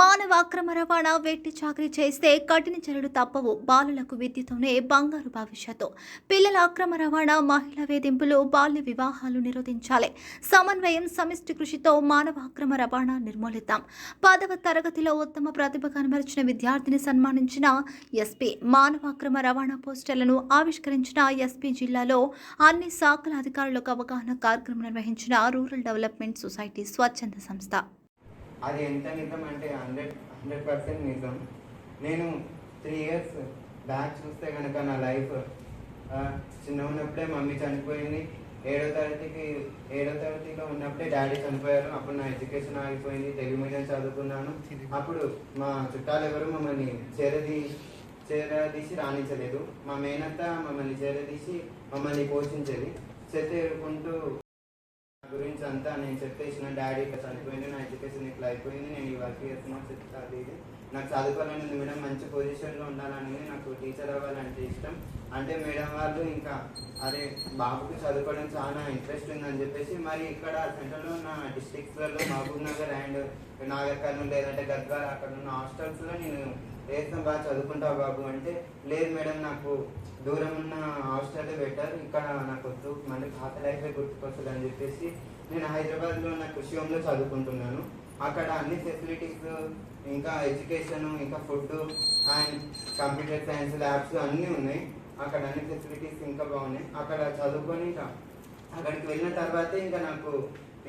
మానవ అక్రమ రవాణా వెట్టి చాకరీ చేస్తే కఠిన చర్యలు తప్పవు. బాలులకు విద్యతోనే బంగారు భవిష్యత్తు. పిల్లల అక్రమ రవాణా మహిళా వేధింపులు బాల్య వివాహాలు నిరోధించాలి. సమన్వయం సమిష్టి కృషితో మానవ అక్రమ రవాణా నిర్మూలిద్దాం. పదవ తరగతిలో ఉత్తమ ప్రతిభ కనబరిచిన విద్యార్థిని సన్మానించిన ఎస్పీ. మానవ అక్రమ రవాణా పోస్టర్లను ఆవిష్కరించిన ఎస్పీ జిల్లాలో అన్ని శాఖల అధికారులకు అవగాహన కార్యక్రమం నిర్వహించిన రూరల్ డెవలప్మెంట్ సొసైటీ స్వచ్ఛంద సంస్థ. అది ఎంత నిజం అంటే హండ్రెడ్ హండ్రెడ్ పర్సెంట్ నిజం. నేను త్రీ ఇయర్స్ బ్యాక్ చూస్తే కనుక నా లైఫ్ చిన్న ఉన్నప్పుడే మమ్మీ చనిపోయింది. ఏడో తరగతికి ఏడో తరగతిలో ఉన్నప్పుడే డాడీ చనిపోయారు. అప్పుడు నా ఎడ్యుకేషన్ ఆగిపోయింది. తెలుగు మీడియం చదువుకున్నాను. అప్పుడు మా చుట్టాలు ఎవరు మమ్మల్ని చేరదీ చేరదీసి రాణించలేదు. మా మేనత్త మమ్మల్ని చేరదీసి మమ్మల్ని పోషించేది. చేతి ఏడుకుంటూ గురించి అంతా నేను చెప్పేసిన డాడీ ఇట్లా చనిపోయింది నా ఎడ్యుకేషన్ ఇట్లా అయిపోయింది నేను ఈ వర్క్ చేస్తున్నాను చెప్తా అది ఇది. నాకు చదువుకోవాలని మేడం మంచి పొజిషన్లో ఉండాలని నాకు టీచర్ అవ్వాలంటే ఇష్టం. అంటే మేడం వాళ్ళు ఇంకా అరే బాబుకి చదువుకోవడం చాలా ఇంట్రెస్ట్ ఉందని చెప్పేసి మరి ఇక్కడ సెంట్రల్లో ఉన్న డిస్ట్రిక్ట్స్లలో మహబూబ్ నగర్ అండ్ నాగర్ కర్నూలు లేదంటే గద్వాల్ అక్కడ ఉన్న హాస్టల్స్లో నేను వేస్తాం బాగా చదువుకుంటావు బాబు అంటే లేదు మేడం నాకు దూరం ఉన్న హాస్టల్ బెటర్ ఇక్కడ నాకు వద్దు మళ్ళీ పాత లైఫే గుర్తుకొస్తుంది అని చెప్పేసి నేను హైదరాబాద్లో ఉన్న కృషి హోమ్లో చదువుకుంటున్నాను. అక్కడ అన్ని ఫెసిలిటీస్ ఇంకా ఎడ్యుకేషన్ ఇంకా food and computer science labs అన్నీ ఉన్నాయి. అక్కడ అన్ని ఫెసిలిటీస్ ఇంకా బాగున్నాయి. అక్కడ చదువుకొని ఇంకా అక్కడికి వెళ్ళిన తర్వాతే ఇంకా నాకు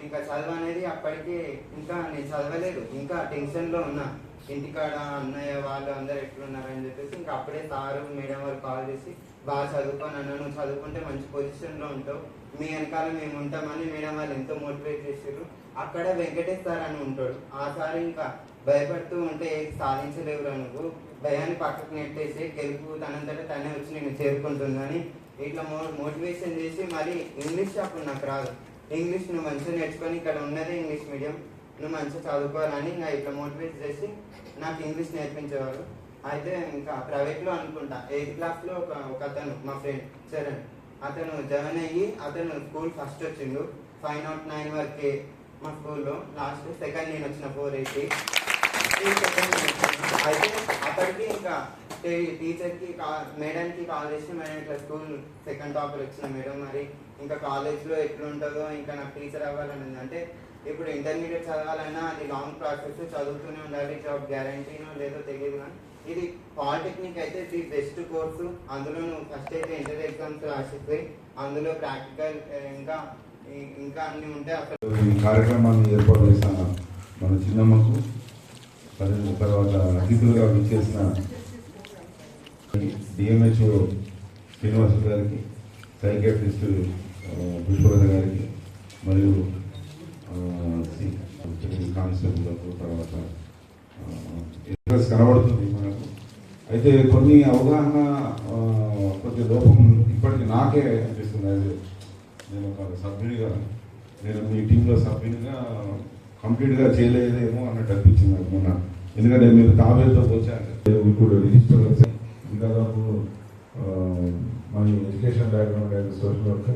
ఇంకా చదువు అనేది అప్పటికే ఇంకా నేను చదవలేదు. ఇంకా టెన్షన్లో ఉన్నా. ఇంటికాడ అన్నయ్య వాళ్ళు అందరు ఎట్లున్నారని చెప్పేసి ఇంకా అప్పుడే సారు మేడం వారు కాల్ చేసి బాగా చదువుకొని అన్న నువ్వు చదువుకుంటే మంచి పొజిషన్లో ఉంటావు. మీ వెనకాల మేము ఉంటామని మేడం వాళ్ళు ఎంతో మోటివేట్ చేసారు అక్కడ వెంకటేష్ సార్ అని ఉంటాడు. ఆ సార్ ఇంకా భయపడుతూ ఉంటే సాధించలేవురా నువ్వు. భయాన్ని పక్కకు నెట్టేసి గెలుపు తనంతటా తనే వచ్చి నేను చేరుకుంటుందని ఇట్లా మో మోటివేషన్ చేసి మరి ఇంగ్లీష్ అప్పుడు నాకు రాదు. ఇంగ్లీష్ నువ్వు మంచిగా నేర్చుకొని ఇక్కడ ఉన్నదే ఇంగ్లీష్ మీడియం నువ్వు మంచిగా చదువుకోవాలని నా ఇట్లా మోటివేట్ చేసి నాకు ఇంగ్లీష్ నేర్పించేవారు. అయితే ఇంకా ప్రైవేట్లో అనుకుంటా ఎయిత్ క్లాస్లో ఒక ఒక అతను మా ఫ్రెండ్ చరణ్. అతను జాయిన్ అయ్యి అతను స్కూల్ ఫస్ట్ వచ్చిండు. ఫైవ్ నాట్ నైన్ వరకే మా స్కూల్లో లాస్ట్ సెకండ్ నేను వచ్చిన ఫోర్ ఎయిటీ అయితే అతనికి ఇంకా టీచర్కి మేడంకి కాల్ చేసి మేడం ఇట్లా స్కూల్ సెకండ్ టాపర్ వచ్చిన మేడం మరి ఇంకా కాలేజ్లో ఎట్లుంటుందో ఇంకా నాకు టీచర్ అవ్వాలని ఉంది. అంటే ఇప్పుడు ఇంటర్మీడియట్ చదవాలన్నా అది లాంగ్ ప్రాసెస్ చదువుతూనే ఉండాలి జాబ్ గ్యారంటీనో లేదో తెలియదు కానీ ఇది పాలిటెక్నిక్ అయితే ది బెస్ట్ కోర్సు. అందులో నువ్వు ఫస్ట్ అయితే ఇంటర్ ఎగ్జామ్స్ రాసిపోయి అందులో ప్రాక్టికల్ ఇంకా ఇంకా అన్నీ ఉంటే అసలు ఈ కార్యక్రమాన్ని ఏర్పాటు చేసిన మన చిన్నమ్మకు తర్వాత అతిథులుగా విచ్చేసిన డిఎంహెచ్ఓ శ్రీనివాసు గారికి సైకాట్రిస్ట్ పుష్పలత గారికి మరియు ఆ, తర్వాత ఇంట్రెస్ట్ కనబడుతుంది మనకు. అయితే కొన్ని అవగాహన ఆ, కొద్ది లోపం ఇప్పటికి నాకే అనిపిస్తుంది. అది నేను ఒక సభ్యుడిగా నేను మీ టీంలో సభ్యునిగా కంప్లీట్గా చేయలేదేమో అన్నట్టు అనిపించింది నాకు మొన్న. ఎందుకంటే మీరు తాబేతో వచ్చారు ఇప్పుడు రిజిస్టర్ దాదాపు ఆ, మా education background and social work